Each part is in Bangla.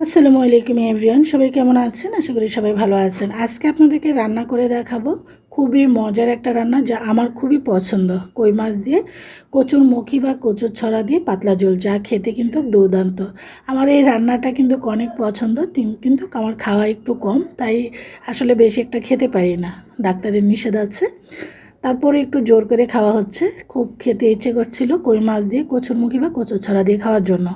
আসসালামু আলাইকুম এভরিওয়ান, সবাই কেমন আছেন? আশা করি সবাই ভালো আছেন। আজকে আপনাদেরকে রান্না করে দেখাবো। খুবই মজার একটা রান্না যা আমার খুবই পছন্দ। কই মাছ দিয়ে, কচুর মুখি বা কচুর ছড়া দিয়ে পাতলা ঝোল, যা খেতে কিন্তু দুর্দান্ত। আমার এই রান্নাটা কিন্তু অনেক পছন্দ কিন্তু আমার খাওয়া একটু কম, তাই আসলে বেশি একটা খেতে পারি না। ডাক্তারের নিষেধ আছে। তারপরে একটু জোর করে খাওয়া হচ্ছে। খুব খেতে ইচ্ছে করছিল কই মাছ দিয়ে কচুরমুখী বা কচুর ছড়া দিয়ে খাওয়ার জন্য।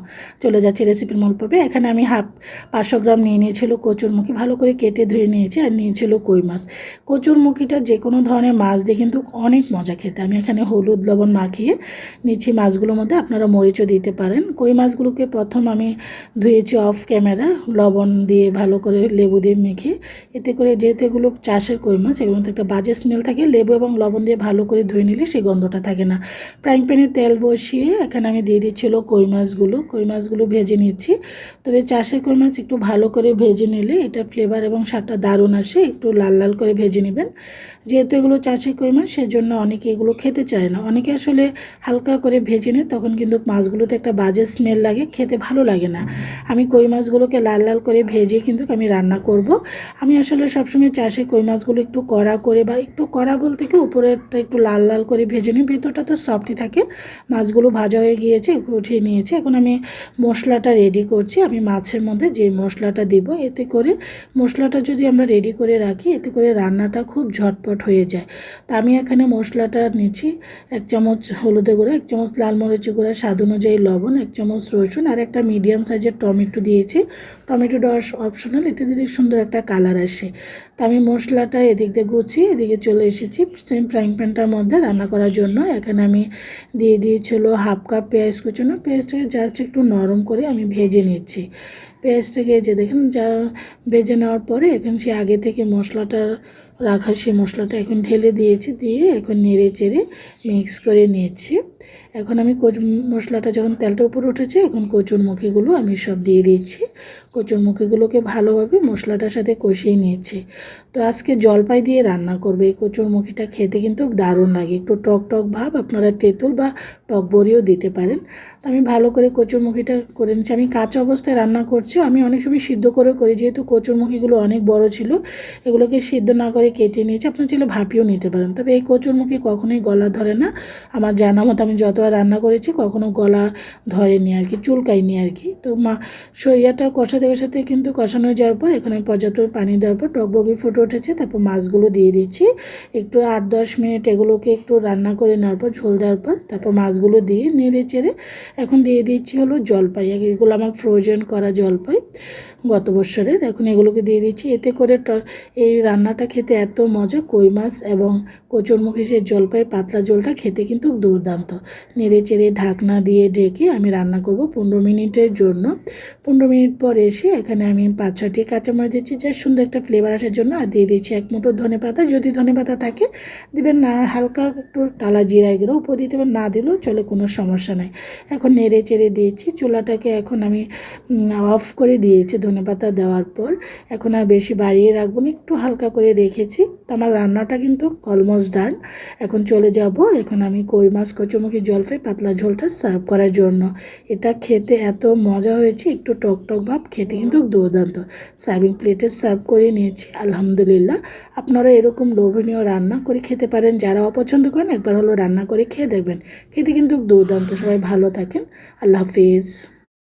চলে যাচ্ছি রেসিপির মূল পর্বে। এখানে আমি হাফ পাঁচশো গ্রাম নিয়ে নিয়েছিল কচুরমুখী। ভালো করে কেটে ধুয়ে নিয়েছি আর নিয়েছিল কই মাছ। কচুরমুখীটা যে কোনো ধরনের মাছ দিয়ে কিন্তু অনেক মজা খেতে। আমি এখানে হলুদ, লবণ মাখিয়ে নিচ্ছি মাছগুলোর মধ্যে। আপনারা মরিচও দিতে পারেন। কই মাছগুলোকে প্রথম আমি ধুয়েছি অফ ক্যামেরা লবণ দিয়ে ভালো করে লেবু দিয়ে মেখে। এতে করে যেহেতু এগুলো চাষের কই মাছ, এগুলোর মধ্যে একটা বাজে স্মেল থাকে, লেবু এবং লবণ দিয়ে ভালো করে ধুয়ে নিলে সেই গন্ধটা থাকে না। ফ্রাইং প্যানে তেল বসিয়ে এখানে আমি দিয়ে দিচ্ছিল কই মাছগুলো। কই মাছগুলো ভেজে নিচ্ছি। তবে চাষের কই মাছ একটু ভালো করে ভেজে নিলে এটা ফ্লেভার এবং স্বাদটা দারুণ আসে। একটু লাল লাল করে ভেজে নেবেন। যেহেতু এগুলো চাষের কই মাছ, সেজন্য অনেকে এগুলো খেতে চায় না। অনেকে আসলে হালকা করে ভেজে নেয়, তখন কিন্তু মাছগুলোতে একটা বাজে স্মেল লাগে, খেতে ভালো লাগে না। আমি কই মাছগুলোকে লাল লাল করে ভেজে কিন্তু আমি রান্না করব। আমি আসলে সবসময় চাষে কই মাছগুলো একটু কড়া করে বা একটু কড়া বলতে কি উপরেরটা একটু লাল লাল করে ভেজে নিই। ভেতরটা তো সফটই থাকে। মাছগুলো ভাজা হয়ে গিয়েছে উঠিয়ে নিয়েছি। এখন আমি মশলাটা রেডি করছি। আমি মাছের মধ্যে যে মশলাটা দিব, এতে করে মশলাটা যদি আমরা রেডি করে রাখি, এতে করে রান্নাটা খুব ঝটপট হয়ে যায়। তা আমি এখানে মশলাটা নিচ্ছি, এক চামচ হলুদে গুঁড়ো, এক চামচ লাল মরিচি গুঁড়ো, স্বাদ অনুযায়ী লবণ, এক চামচ রসুন আর একটা মিডিয়াম সাইজের টমেটো দিয়েছি। টমেটো টমেটোটা অপশনাল এটা দিলে সুন্দর একটা কালার আসে। তা আমি মশলাটা এদিক দিয়ে গুছিয়ে, এদিকে চলে এসেছি। সেম ফ্রাইং প্যানটার মধ্যে রান্না করার জন্য। এখানে আমি দিয়ে দিয়েছিল হাফ কাপ পেঁয়াজ কুচুনো। পেঁয়াজটাকে জাস্ট একটু নরম করে আমি ভেজে নিচ্ছি। পেঁয়াজটাকে যে দেখেন, যা ভেজে নেওয়ার পরে এখন সে আগে থেকে মশলাটা রাখা, সে মশলাটা এখন ঢেলে দিয়েছি, দিয়ে এখন নেড়ে চেড়ে মিক্স করে নিয়েছি এখন আমি কচ, মশলাটা যখন তেলটা উপরে উঠেছে, এখন কচুরমুখীগুলো আমি সব দিয়ে দিচ্ছি। কচুরমুখীগুলোকে ভালোভাবে মশলাটার সাথে কষিয়ে নিয়েছি। তো আজকে জলপাই দিয়ে রান্না করবে। এই কচুরমুখীটা খেতে কিন্তু দারুণ লাগে। একটু টক টক ভাব, আপনারা তেঁতুল বা টক বড়িও দিতে পারেন। তো আমি ভালো করে কচুরমুখীটা করে নিচ্ছি। আমি কাঁচা অবস্থায় রান্না করছি। আমি অনেক সময় সিদ্ধ করে করি, যেহেতু কচুরমুখীগুলো অনেক বড় ছিল। এগুলোকে সিদ্ধ না করে কেটে নিয়েছি। আপনার ছেলে ভাপিও নিতে পারেন। তবে এই কচুরমুখী কখনোই গলা ধরে না। আমার জানা মতো আমি যতবার রান্না করেছি কখনো গলা ধরেনি আর কি, চুলকায়নি আর কি। তো মা সইয়াটা কষাতে কষাতে কিন্তু কষানো যাওয়ার পর এখানে পর্যাপ্ত পানি দেওয়ার পর টকবগি ফুটে উঠেছে। তারপর মাছগুলো দিয়ে দিচ্ছি। একটু আট দশ মিনিট এগুলোকে একটু রান্না করে নেওয়ার পর, ঝোল দেওয়ার পর তারপর মাছগুলো দিয়ে নেড়ে চেড়ে এখন দিয়ে দিচ্ছি হলো জলপাই। এগুলো আমার ফ্রোজেন করা জলপাই গত বছরের। এখন এগুলোকে দিয়ে দিচ্ছি। এতে করে এই রান্নাটা খেতে এত মজা। কই মাছ এবং কচুরমুখী সেই জলপাইয়ের পাতলা ঝোলটা খেতে কিন্তু দুর্দান্ত। নেড়ে চেড়ে ঢাকনা দিয়ে ঢেকে আমি রান্না করব পনেরো মিনিটের জন্য। পনেরো মিনিট পর এসে এখানে আমি পাঁচ ছটি কাঁচামরিচ দিচ্ছি যা সুন্দর একটা ফ্লেভার আসার জন্য, আর দিয়ে দিচ্ছি এক মুঠো ধনে পাতা। যদি ধনে পাতা থাকে, দিবেন না, হালকা একটু টালা জিরা গেলেও উপর দিতে পারেন না দিলেও চলে, কোনো সমস্যা নাই। এখন নেড়ে চেড়ে দিয়েছি, চুলাটাকে এখন আমি অফ করে দিয়েছি ধনে পাতা দেওয়ার পর। এখন আর বেশি বাড়িয়ে রাখব না, একটু হালকা করে রেখেছি। তো আমার রান্নাটা কিন্তু অলমোস্ট ডান এখন চলে যাব, এখন আমি কই মাছ কচুমুখী জলফাই পাতলা ঝোলটা সার্ভ করার জন্য। এটা খেতে এত মজা হয়েছে, একটু টক টক ভাব খেতে কিন্তু দুর্দান্ত। সার্ভিং প্লেটে সার্ভ করে নিয়েছি, আলহামদুলিল্লাহ। আপনারা এরকম লোভনীয় রান্না করে খেতে পারেন, যারা অপছন্দ করেন একবার হলো রান্না করে খেয়ে দেখবেন। খেতে কিন্তু দুর্দান্ত, সবাই ভালো থাকেন। আল্লাহ হাফিজ।